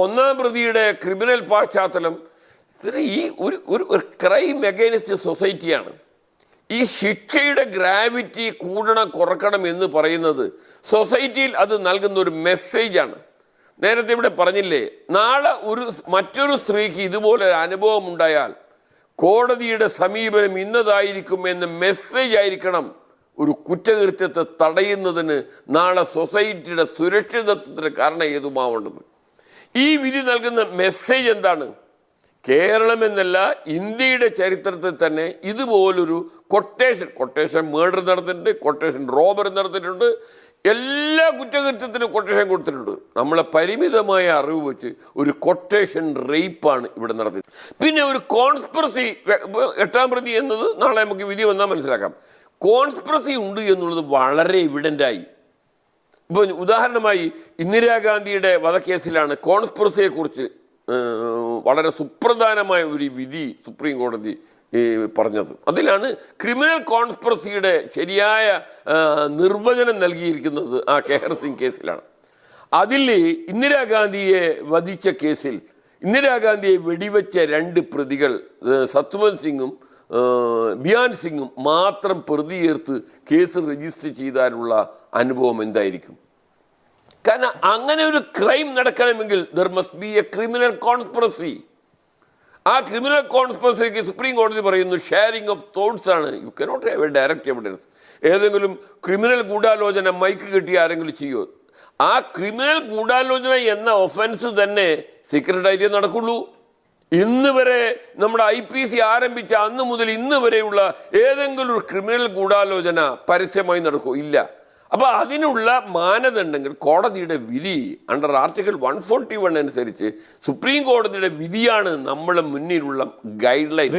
ഒന്നാം പ്രതിയുടെ ക്രിമിനൽ പശ്ചാത്തലം ഈ ഒരു ഒരു ക്രൈം അഗൈൻസ്റ്റ് സൊസൈറ്റിയാണ് ഈ ശിക്ഷയുടെ ഗ്രാവിറ്റി കൂടണം കുറക്കണം എന്ന് പറയുന്നത് സൊസൈറ്റിയിൽ അത് നൽകുന്ന ഒരു മെസ്സേജാണ് നേരത്തെ ഇവിടെ പറഞ്ഞില്ലേ നാളെ ഒരു മറ്റൊരു സ്ത്രീക്ക് ഇതുപോലെ ഒരു അനുഭവം ഉണ്ടായാൽ കോടതിയുടെ സമീപനം ഇന്നതായിരിക്കും എന്ന മെസ്സേജ് ആയിരിക്കണം ഒരു കുറ്റകൃത്യത്തെ തടയുന്നതിന് നാളെ സൊസൈറ്റിയുടെ സുരക്ഷിതത്വത്തിന് കാരണം ഏതുമാവേണ്ടത് ഈ വിധി നൽകുന്ന മെസ്സേജ് എന്താണ്? കേരളം എന്നല്ല ഇന്ത്യയുടെ ചരിത്രത്തിൽ തന്നെ ഇതുപോലൊരു കൊട്ടേഷൻ കൊട്ടേഷൻ മേഡർ നടത്തിയിട്ടുണ്ട് കൊട്ടേഷൻ റോബർ നടത്തിയിട്ടുണ്ട് എല്ലാ കുറ്റകൃത്യത്തിനും കൊട്ടേഷൻ കൊടുത്തിട്ടുണ്ട്. നമ്മളെ പരിമിതമായ അറിവ് വെച്ച് ഒരു കൊട്ടേഷൻ റേപ്പാണ് ഇവിടെ നടത്തിയത്. പിന്നെ ഒരു കോൺസ്പ്രസി എട്ടാം പ്രതി എന്നത് നാളെ നമുക്ക് വിധി വന്നാൽ മനസ്സിലാക്കാം. കോൺസ്പ്രസി ഉണ്ട് എന്നുള്ളത് വളരെ എവിഡന്റായി ഇപ്പോൾ ഉദാഹരണമായി ഇന്ദിരാഗാന്ധിയുടെ വധക്കേസിലാണ് കോൺസ്പിറസിയെക്കുറിച്ച് വളരെ സുപ്രധാനമായ ഒരു വിധി സുപ്രീം കോടതി പറഞ്ഞത്. അതിലാണ് ക്രിമിനൽ കോൺസ്പിറസിയുടെ ശരിയായ നിർവചനം നൽകിയിരിക്കുന്നത് ആ കെഹർ സിംഗ് കേസിലാണ്. അതിൽ ഇന്ദിരാഗാന്ധിയെ വധിച്ച കേസിൽ ഇന്ദിരാഗാന്ധിയെ വെടിവെച്ച രണ്ട് പ്രതികൾ സത്വൻ സിംഗും ബിയാൻ സിംഗും മാത്രം പ്രതി ചേർത്ത് കേസ് രജിസ്റ്റർ ചെയ്താലുള്ള അനുഭവം എന്തായിരിക്കും? കാരണം അങ്ങനെ ഒരു ക്രൈം നടക്കണമെങ്കിൽ there must be a criminal conspiracy ആ ക്രിമിനൽ കോൺസ്പിറസിക്ക് സുപ്രീം കോടതി പറയുന്നു ഷെയറിംഗ് ഓഫ് തോട്ട്സ് ആണ്. You cannot have a direct evidence ഏതെങ്കിലും ക്രിമിനൽ ഗൂഢാലോചന മൈക്ക് കിട്ടി ആരെങ്കിലും ചെയ്യുമോ ആ ക്രിമിനൽ ഗൂഢാലോചന എന്ന ഒഫൻസ് തന്നെ സീക്രട്ടായിട്ടേ നടക്കുള്ളൂ. ഇന്ന് വരെ നമ്മുടെ ഐ പി സി ആരംഭിച്ച അന്ന് മുതൽ ഇന്ന് വരെയുള്ള ഏതെങ്കിലും ഒരു ക്രിമിനൽ ഗൂഢാലോചന പരസ്യമായി നടക്കൂ? ഇല്ല. അപ്പൊ അതിനുള്ള മാനദണ്ഡങ്ങൾ കോടതിയുടെ വിധി under article one forty one അനുസരിച്ച് സുപ്രീം കോടതിയുടെ വിധിയാണ് നമ്മളെ മുന്നിലുള്ള ഗൈഡ് ലൈൻ